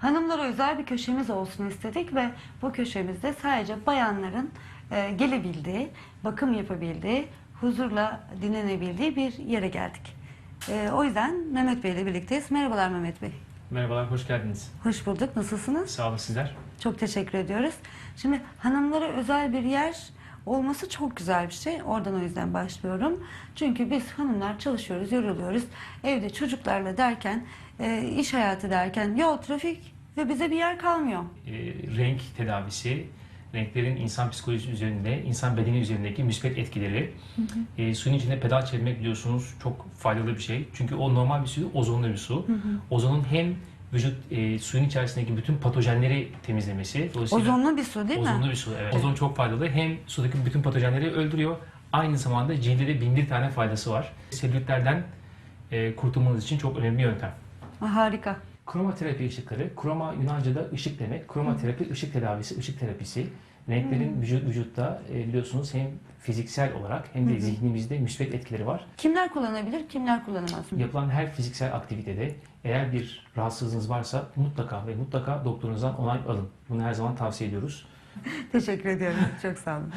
Hanımlara özel bir köşemiz olsun istedik ve bu köşemizde sadece bayanların e, gelebildiği, bakım yapabildiği, huzurla dinlenebildiği bir yere geldik. E, o yüzden Mehmet Bey ile birlikteyiz. Merhabalar Mehmet Bey. Merhabalar, hoş geldiniz. Hoş bulduk. Nasılsınız? Sağ olun sizler. Çok teşekkür ediyoruz. Şimdi hanımlara özel bir yer olması çok güzel bir şey. Oradan o yüzden başlıyorum. Çünkü biz hanımlar çalışıyoruz, yoruluyoruz. Evde çocuklarla derken, e, iş hayatı derken yol, trafik ve bize bir yer kalmıyor. Ee, renk tedavisi, renklerin insan psikolojisi üzerinde, insan bedeni üzerindeki müspet etkileri. Ee, suyun içinde pedal çevirmek biliyorsunuz çok faydalı bir şey. Çünkü o normal bir su, ozonlu bir su. Ozonun hem vücut e, suyun içerisindeki bütün patojenleri temizlemesi. Dolayısıyla Ozonlu bir su değil mi? Ozonlu bir su, evet. Ozon çok faydalı. Hem sudaki bütün patojenleri öldürüyor. Aynı zamanda cilde de bin bir tane faydası var. Selülitlerden e, kurtulmanız için çok önemli bir yöntem. Ha, Harika. Kromaterapi ışıkları, kroma Yunanca'da ışık demek. Kromaterapi ışık tedavisi, ışık terapisi. Renklerin vücut, vücutta e, biliyorsunuz hem fiziksel olarak hem de zihnimizde müsbet etkileri var. Kimler kullanabilir, kimler kullanamaz? Yapılan her fiziksel aktivitede eğer bir rahatsızlığınız varsa mutlaka ve mutlaka doktorunuzdan onay alın. Bunu her zaman tavsiye ediyoruz. Teşekkür ediyorum. Çok sağ olun.